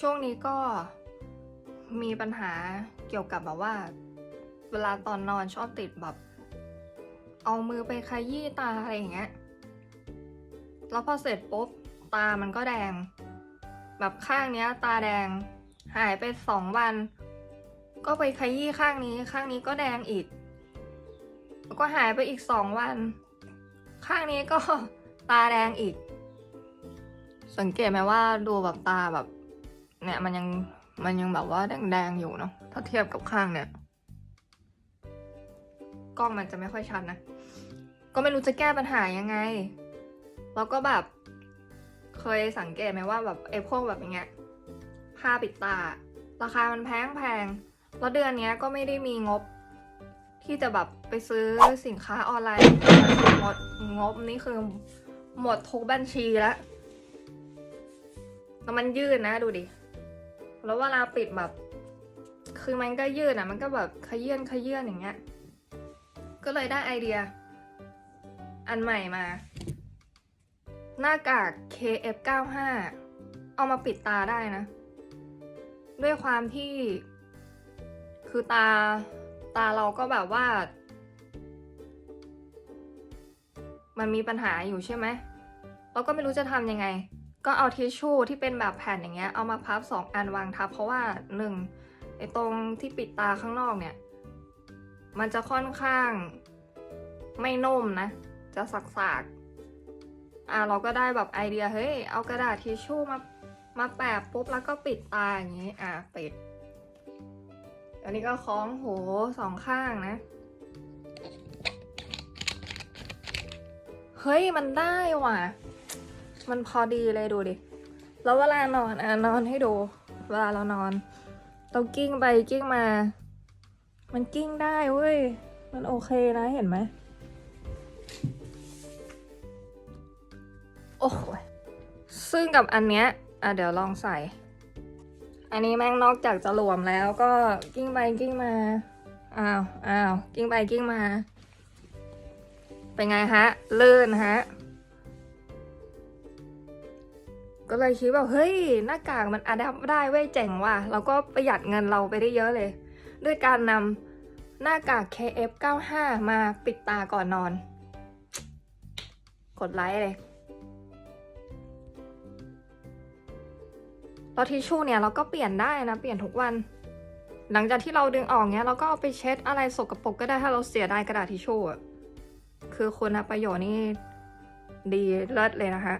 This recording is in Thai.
ช่วงนี้ก็มีปัญหาเกี่ยวกับแบบว่า เวลาตอนนอนชอบติดแบบ เอามือไปขยี้ตาอะไรอย่างเงี้ย แล้วพอเสร็จปุ๊บตามันก็แดง แบบข้างเนี้ย ตาแดง หายไปสองวัน ก็ไปขยี้ข้างนี้ ข้างนี้ก็แดงอีก แล้วก็หายไปอีกสองวัน ข้างนี้ก็ตาแดงอีก สังเกตไหมว่าดูแบบตาแบบ เนี่ยมันยังมันยังแบบว่าแดงๆอยู่เนาะถ้าเทียบกับข้างเนี่ย กล้องมันจะไม่ค่อยชัดนะ ก็ไม่รู้จะแก้ปัญหายังไง แล้วก็แบบ เคยสังเกตไหมว่าแบบไอ้พวกแบบอย่างเงี้ยผ้าปิดตา ราคามันแพงแพงๆแล้วเดือนเนี้ยก็ไม่ได้มีงบ ที่จะแบบไปซื้อสินค้าออนไลน์หมดงบนี่คือหมดทุกบัญชีแล้วแล้วมันยืดนะดูดิ แล้วเวลาปิดแบบ คือมันก็ยืดอะ มันก็แบบขยื่นขยื่นอย่างเงี้ย ก็เลยได้ไอเดีย อันใหม่มา หน้ากาก KF95 เอามาปิดตาได้นะ ด้วยความที่ คือตาตาเราก็แบบว่า มันมีปัญหาอยู่ใช่ไหมเราก็ไม่รู้จะทำยังไง ก็เอาทิชชู่ที่เป็นแบบแผ่นอย่างเงี้ยเอามาพับสองอันวางทับ เพราะว่าหนึ่งไอ้ตรงที่ปิดตาข้างนอกเนี่ย มันจะค่อนข้างไม่นุ่มนะ จะสักๆอะเราก็ได้แบบไอเดียเฮ้ยเอากระดาษทิชชู่มามาแปะปุ๊บแล้วก็ปิดตาอย่างงี้อะปิดอันนี้ก็คล้องหูสองข้างนะ เฮ้ยมันได้ว่ะ มันพอดีเลยดูดิ แล้วเวลานอนอะนอนให้ดู เวลาเรานอนเรากิ้งไปกิ้งมา มันกิ้งได้เว้ย มันโอเคนะเห็นไหม โอ้โหยซึ่งกับอันเนี้ย อะเดี๋ยวลองใส่ อันนี้แม่งนอกจากจะหลวมแล้วก็กิ้งไปกิ้งมา อ้าว อ้าว กิ้งไปกิ้งมา เป็นไงฮะ ลื่นฮะ ก็เลยคิดว่าเฮ้ยหน้ากากมันอัดได้เว้ยเจ๋งว่ะแล้วก็ประหยัดเงินเราไปได้เยอะเลย ด้วยการนำหน้ากาก KF95 มาปิดตาก่อนนอน กดไลค์เลยแล้วทิชชู่เนี่ยเราก็เปลี่ยนได้นะ เปลี่ยนทุกวัน หลังจากที่เราดึงออกเนี้ยเราก็เอาไปเช็ดอะไรสกปรกก็ได้ถ้าเราเสียดายกระดาษทิชชู่อะคือคุณประโยชน์นี่ดีเลิศเลยนะคะ